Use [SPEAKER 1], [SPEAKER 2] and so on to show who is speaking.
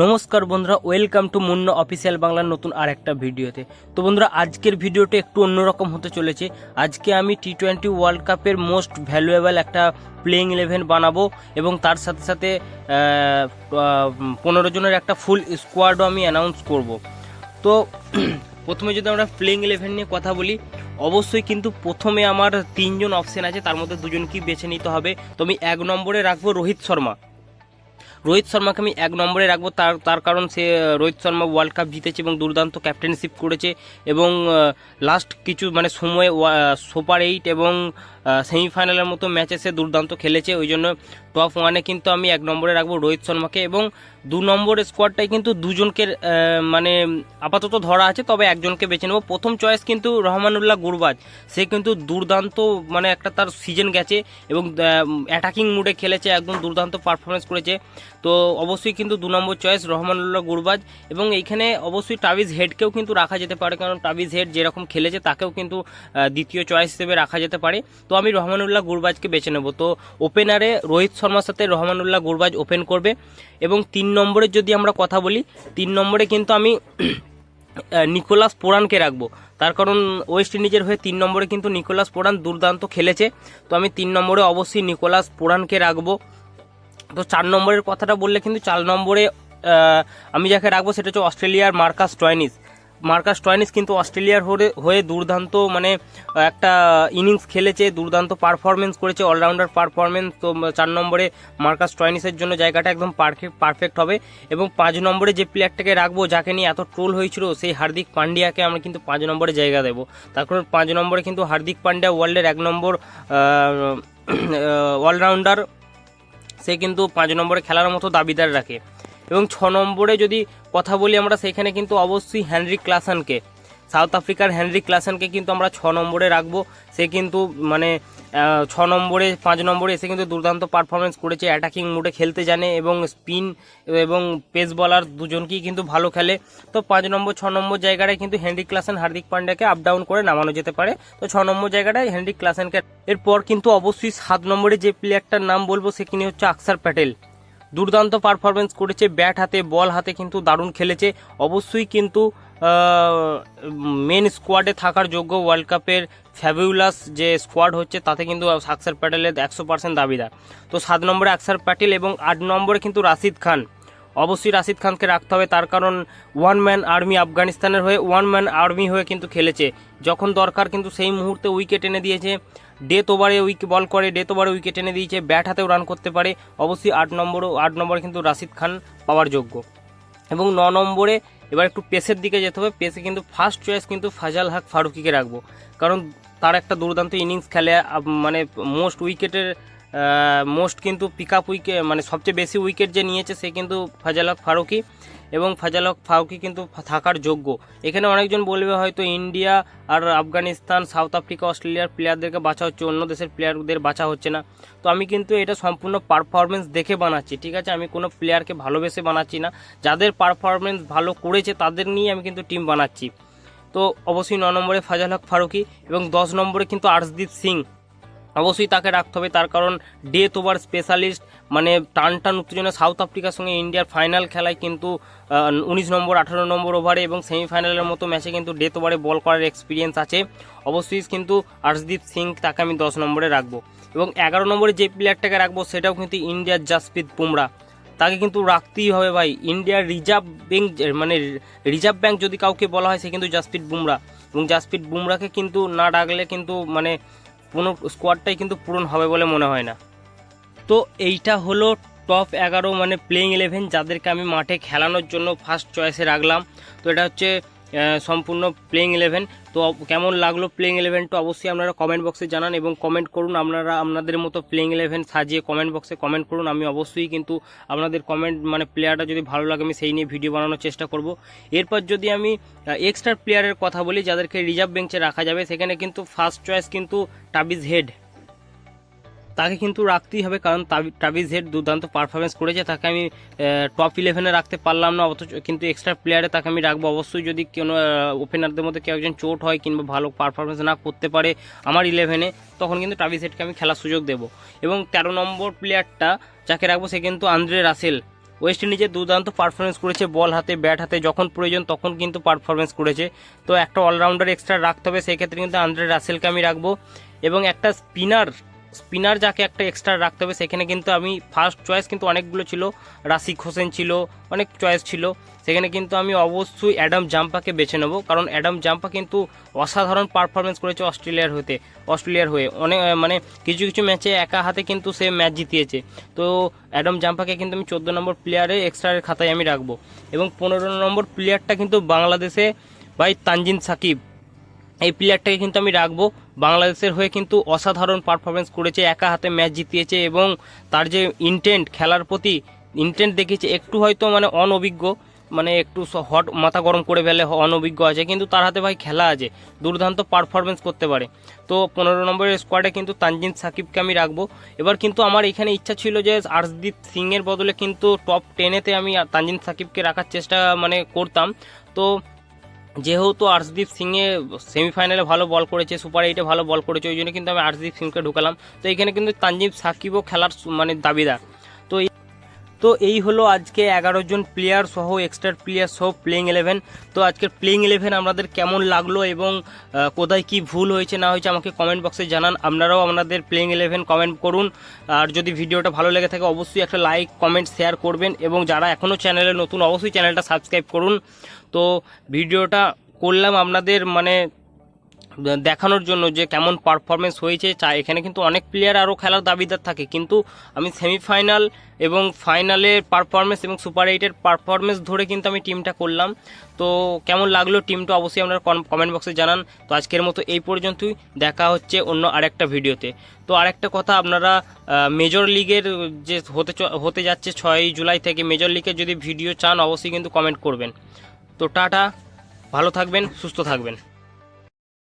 [SPEAKER 1] নমস্কার বন্ধুরা welcome to মুন্ন official বাংলার নতুন আর একটা ভিডিওতে। তো বন্ধুরা, আজকের ভিডিওটা একটু অন্যরকম হতে চলেছে। আজকে আমি টি টোয়েন্টি ওয়ার্ল্ড কাপের মোস্ট ভ্যালুয়েবল একটা প্লেইং ইলেভেন বানাবো এবং তার সাথে সাথে পনেরো জনের একটা ফুল স্কোয়াডও আমি অ্যানাউন্স করব। তো প্রথমে যদি আমরা প্লেইং ইলেভেন নিয়ে কথা বলি, অবশ্যই কিন্তু প্রথমে আমার তিনজন অপশন আছে, তার মধ্যে দুজনকেই বেছে নিতে হবে। তো আমি এক নম্বরে রাখব রোহিত শর্মা। রোহিত শর্মাকে আমি এক নম্বরে রাখব। তার তার কারণ সে রোহিত শর্মা ওয়ার্ল্ড কাপ জিতেছে এবং দুর্দান্ত ক্যাপ্টেনশিপ করেছে এবং লাস্ট কিছু মানে সময়ে সুপার এইট এবং সেমিফাইনালের মতো ম্যাচে সে দুর্দান্ত খেলেছে ওই জন্য টপ ওয়ানে কিন্তু আমি এক নম্বরে রাখব রোহিত শর্মাকে এবং দু নম্বর স্কোয়াডটাই কিন্তু দুজনকে মানে আপাতত ধরা আছে, তবে একজনকে বেছে নেব। প্রথম চয়েস কিন্তু রহমানুল্লাহ গুরবাজ। সে কিন্তু দুর্দান্ত মানে একটা তার সিজন গেছে এবং অ্যাটাকিং মুডে খেলেছে, একদম দুর্দান্ত পারফরমেন্স করেছে। তো অবশ্যই কিন্তু দু নম্বর চয়েস রহমানুল্লাহ গুরবাজ এবং এইখানে অবশ্যই টাভিজ হেডকেও কিন্তু রাখা যেতে পারে, কারণ টাভিজ হেড যেরকম খেলেছে, তাকেও কিন্তু দ্বিতীয় চয়েস হিসেবে রাখা যেতে পারে। তো আমি রহমানুল্লাহ গুরবাজকে বেছে নেব। তো ওপেনারে রোহিত শর্মার সাথে রহমানুল্লাহ গুরবাজ ওপেন করবে এবং তিন নম্বরে যদি আমরা কথা বলি, তিন নম্বরে কিন্তু আমি নিকোলাস পোরানকে রাখব। তার কারণ ওয়েস্ট ইন্ডিজের হয়ে তিন নম্বরে কিন্তু নিকোলাস পোরান দুর্দান্ত খেলেছে। তো আমি তিন নম্বরে অবশ্যই নিকোলাস পোরানকে রাখব। তো চার নম্বরের কথাটা বললে কিন্তু চার নম্বরে আমি যাকে রাখব সেটা হচ্ছে অস্ট্রেলিয়ার মার্কাস টয়নিস মার্কাস টয়নিস কিন্তু অস্ট্রেলিয়ার হয়ে হয়ে দুর্দান্ত মানে একটা ইনিংস খেলেছে, দুর্দান্ত পারফরমেন্স করেছে অলরাউন্ডার পারফরমেন্স তো, চার নম্বরে মার্কাস টয়নিসের জন্য জায়গাটা একদম পারফেক্ট পারফেক্ট হবে। এবং পাঁচ নম্বরে যে প্লেয়ারটাকে রাখব, যাকে নিয়ে এত ট্রোল হয়েছিল, সেই হার্দিক পান্ডিয়াকে আমরা কিন্তু পাঁচ নম্বরে জায়গা দেবো। তার কারণ পাঁচ নম্বরে কিন্তু হার্দিক পান্ডিয়া ওয়ার্ল্ডের এক নম্বর অলরাউন্ডার সে কিন্তু পাঁচ নম্বরে খেলার মতো দাবিদার রাখে। এবং ছ নম্বরে যদি কথা বলি আমরা, সেখানে কিন্তু অবশ্যই হ্যানরি ক্লাসানকে, সাউথ আফ্রিকার হ্যানরি ক্লাসানকে কিন্তু আমরা ছ নম্বরে রাখব। সে কিন্তু মানে ছ নম্বরে, পাঁচ নম্বরে এসে কিন্তু দুর্দান্ত পারফরমেন্স করেছে, অ্যাটাকিং মুডে খেলতে জানে এবং স্পিন এবং পেস বলার দুজনকেই কিন্তু ভালো খেলে। তো পাঁচ নম্বর, ছ নম্বর জায়গাটায় কিন্তু হেনরি ক্লাসেন হার্দিক পান্ড্যাকে আপ ডাউন করে নামানো যেতে পারে। তো ছ নম্বর জায়গাটায় হেনরি ক্লাসেনকে, এরপর কিন্তু অবশ্যই সাত নম্বরে যে প্লেয়ারটার নাম বলব, সে কিনে হচ্ছে আকসার প্যাটেল। দুর্দান্ত পারফরমেন্স করেছে ব্যাট হাতে বল হাতে কিন্তু দারুণ খেলেছে। অবশ্যই কিন্তু মেন স্কোয়াডে থাকার যোগ্য ওয়ার্ল্ড কাপের ফ্যাবিউলাস যে স্কোয়াড হচ্ছে, তাতে কিন্তু আকসার প্যাটেলের একশো পার্সেন্ট দাবিদার। তো সাত নম্বরে আকসার প্যাটেল এবং আট নম্বরে কিন্তু রাশিদ খান। অবশ্যই রাশিদ খানকে রাখতে হবে, তার কারণ ওয়ান ম্যান আর্মি আফগানিস্তানের হয়ে ওয়ান ম্যান আর্মি হয়ে কিন্তু খেলেছে। যখন দরকার কিন্তু সেই মুহূর্তে উইকেট এনে দিয়েছে ডেথ ওভারে উইক, বল করে, ডেথ ওভারে উইকেট এনে দিয়েছে, ব্যাট হাতেও রান করতে পারে। অবশ্যই আট নম্বরও, আট নম্বরে কিন্তু রাশিদ খান পাওয়ার যোগ্য। এবং ন নম্বরে এবার একটু পেসের দিকে যেতে হবে। পেসে কিন্তু ফার্স্ট চয়েস কিন্তু ফাজাল হক ফারুকিকে রাখব। কারণ তার একটা দুর্দান্ত ইনিংস খেলে মানে মোস্ট উইকেটের মোস্ট কিন্তু পিক আপ উইকেট মানে সবচেয়ে বেশি উইকেট যে নিয়েছে, সে কিন্তু ফাজাল হক ফারুকি। এবং ফাজাল হক ফারুকি কিন্তু থাকার যোগ্য। এখানে অনেকজন বলবে হয়তো ইন্ডিয়া আর আফগানিস্তান, সাউথ আফ্রিকা, অস্ট্রেলিয়ার প্লেয়ারদেরকে বাঁচা হচ্ছে, অন্য দেশের প্লেয়ারদের বাঁচা হচ্ছে না। তো আমি কিন্তু এটা সম্পূর্ণ পারফরমেন্স দেখে বানাচ্ছি, ঠিক আছে? আমি কোনো প্লেয়ারকে ভালোবেসে বানাচ্ছি না। যাদের পারফরমেন্স ভালো করেছে, তাদের নিয়ে আমি কিন্তু টিম বানাচ্ছি। তো অবশ্যই ন নম্বরে ফাজাল হক ফারুকি এবং দশ নম্বরে কিন্তু আর্শদীপ সিং। অবশ্যই তাকে রাখতে হবে। তার কারণ ডেথ ওভার স্পেশালিস্ট মানে টান টান উত্তেজনা সাউথ আফ্রিকার সঙ্গে ইন্ডিয়ার ফাইনাল খেলায় কিন্তু উনিশ নম্বর, আঠারো নম্বর ওভারে এবং সেমিফাইনালের মতো ম্যাচে কিন্তু ডেথ ওভারে বল করার এক্সপিরিয়েন্স আছে। অবশ্যই কিন্তু আর্শদীপ সিং তাকে আমি দশ নম্বরে রাখব। এবং এগারো নম্বরে যে প্লেয়ারটাকে রাখব, সেটাও কিন্তু ইন্ডিয়ার জাসপ্রীত বুমরা তাকে কিন্তু রাখতেই হবে ভাই। ইন্ডিয়ার রিজার্ভ ব্যাঙ্ক মানে রিজার্ভ ব্যাঙ্ক যদি কাউকে বলা হয়, সে কিন্তু জাসপ্রীত বুমরা এবং জাসপ্রীত বুমরাকে কিন্তু না ডাকলে কিন্তু মানে কোনো স্কোয়াডটাই কিন্তু পূরণ হবে বলে মনে হয় না। তো এইটা হলো টপ এগারো মানে প্লেইং ইলেভেন যাদেরকে আমি মাঠে খেলানোর জন্য ফার্স্ট চয়েসে রাখলাম। তো এটা হচ্ছে সম্পূর্ণ প্লেইং ইলেভেন তো কেমন লাগল প্লেইং ইলেভেনটা অবশ্যই আপনারা কমেন্ট বক্সে জানান এবং কমেন্ট করুন। আপনারা আপনাদের মতো প্লেইং ইলেভেন সাজিয়ে কমেন্ট বক্সে কমেন্ট করুন। আমি অবশ্যই কিন্তু আপনাদের কমেন্ট মানে প্লেয়ারটা যদি ভালো লাগে, আমি সেই নিয়ে ভিডিও বানানোর চেষ্টা করব। এরপর যদি আমি এক্সট্রা প্লেয়ারের কথা বলি, যাদেরকে রিজার্ভ বেঞ্চে রাখা যাবে, সেখানে কিন্তু ফার্স্ট চয়েস কিন্তু টাবিজ হেড তাকে কিন্তু রাখতেই হবে, কারণ ট্রাভিস হেড দুর্দান্ত পারফরমেন্স করেছে, তাকে আমি টপ ইলেভেনে রাখতে পারলাম না, অথচ কিন্তু এক্সট্রা প্লেয়ারে তাকে আমি রাখব। অবশ্যই যদি কোনো ওপেনারদের মধ্যে কেউ একজন চোট হয় কিংবা ভালো পারফরমেন্স না করতে পারে আমার ইলেভেনে তখন কিন্তু ট্রাভিস হেডকে আমি খেলার সুযোগ দেবো। এবং তেরো নম্বর প্লেয়ারটা যাকে রাখব সে কিন্তু আন্দ্রে রাসেল। ওয়েস্ট ইন্ডিজে দুর্দান্ত পারফরমেন্স করেছে বল হাতে ব্যাট হাতে, যখন প্রয়োজন তখন কিন্তু পারফরমেন্স করেছে। তো একটা অলরাউন্ডার এক্সট্রা রাখতে হবে, সেই ক্ষেত্রে কিন্তু আন্দ্রে রাসেলকে আমি রাখব। এবং একটা স্পিনার স্পিনার যাকে একটা এক্সট্রা রাখতে হবে, সেখানে কিন্তু আমি ফার্স্ট চয়েস কিন্তু অনেকগুলো ছিল। রাসিক হোসেন ছিল, অনেক চয়েস ছিল। সেখানে কিন্তু আমি অবশ্যই অ্যাডাম জাম্পাকে বেছে নেব, কারণ অ্যাডাম জাম্পা কিন্তু অসাধারণ পারফরমেন্স করেছে অস্ট্রেলিয়ার হতে, অস্ট্রেলিয়ার হয়ে। অনেক মানে কিছু কিছু ম্যাচে একা হাতে কিন্তু সে ম্যাচ জিতিয়েছে। তো অ্যাডাম জাম্পাকে কিন্তু আমি চোদ্দ নম্বর প্লেয়ারে এক্সট্রার খাতায় আমি রাখব। এবং পনেরো নম্বর প্লেয়ারটা কিন্তু বাংলাদেশে ভাই তানজিন সাকিব। এই প্লেয়ারটাকে কিন্তু আমি রাখব। বাংলাদেশের হয়ে কিন্তু অসাধারণ পারফরমেন্স করেছে, একা হাতে ম্যাচ জিতিয়েছে এবং তার যে ইন্টেন্ট খেলার প্রতি ইন্টেন্ট দেখিয়েছে, একটু হয়তো মানে অনভিজ্ঞ মানে একটু হট মাথা গরম করে ফেলে অনভিজ্ঞ আছে, কিন্তু তার হাতে ভাই খেলা আছে, দুর্দান্ত পারফরমেন্স করতে পারে। তো পনেরো নম্বরের স্কোয়াডে কিন্তু তানজিন সাকিবকে আমি রাখব। এবার কিন্তু আমার এখানে ইচ্ছা ছিল যে আর্শদীপ সিংয়ের বদলে কিন্তু টপ টেনেতে আমি তানজিন সাকিবকে রাখার চেষ্টা মানে করতাম। তো যেহেতু আর্শদীপ সিংয়ে সেমিফাইনালে ভালো বল করেছে, সুপার এইটে ভালো বল করেছে, ওই জন্য কিন্তু আমি আর্শদীপ সিংকে ঢুকালাম। তো এখানে কিন্তু তানজিব সাকিবও খেলার মানে দাবিদার। তো এই হলো আজকে এগারো জন প্লেয়ার সহ এক্সট্রা প্লেয়ার সহ প্লেইং ইলেভেন তো আজকের প্লেইং ইলেভেন আপনাদের কেমন লাগল এবং কোথায় কি ভুল হয়েছে না হয়েছে আমাকে কমেন্ট বক্সে জানান। আপনারাও আপনাদের প্লেইং ইলেভেন কমেন্ট করুন। আর যদি ভিডিওটা ভালো লেগে থাকে অবশ্যই একটা লাইক কমেন্ট শেয়ার করবেন এবং যারা এখনও চ্যানেলে নতুন অবশ্যই চ্যানেলটা সাবস্ক্রাইব করুন। তো ভিডিওটা করলাম আপনাদের মানে দেখানোর জন্য যে কেমন পারফরমেন্স হয়েছে চা এখানে কিন্তু অনেক প্লেয়ার আরও খেলার দাবিদার থাকে। কিন্তু আমি সেমিফাইনাল এবং ফাইনালের পারফরমেন্স এবং সুপার এইটের পারফরমেন্স ধরে কিন্তু আমি টিমটা করলাম। তো কেমন লাগল টিমটা অবশ্যই আপনারা কমেন্ট বক্সে জানান। তো আজকের মতো এই পর্যন্তই। দেখা হচ্ছে অন্য আরেকটা ভিডিওতে। তো আরেকটা কথা আপনারা মেজর লিগের যে হতে হতে যাচ্ছে ছয়ই জুলাই থেকে মেজর লিগের যদি ভিডিও চান, অবশ্যই কিন্তু কমেন্ট করবেন। তো টাটা, ভালো থাকবেন, সুস্থ থাকবেন।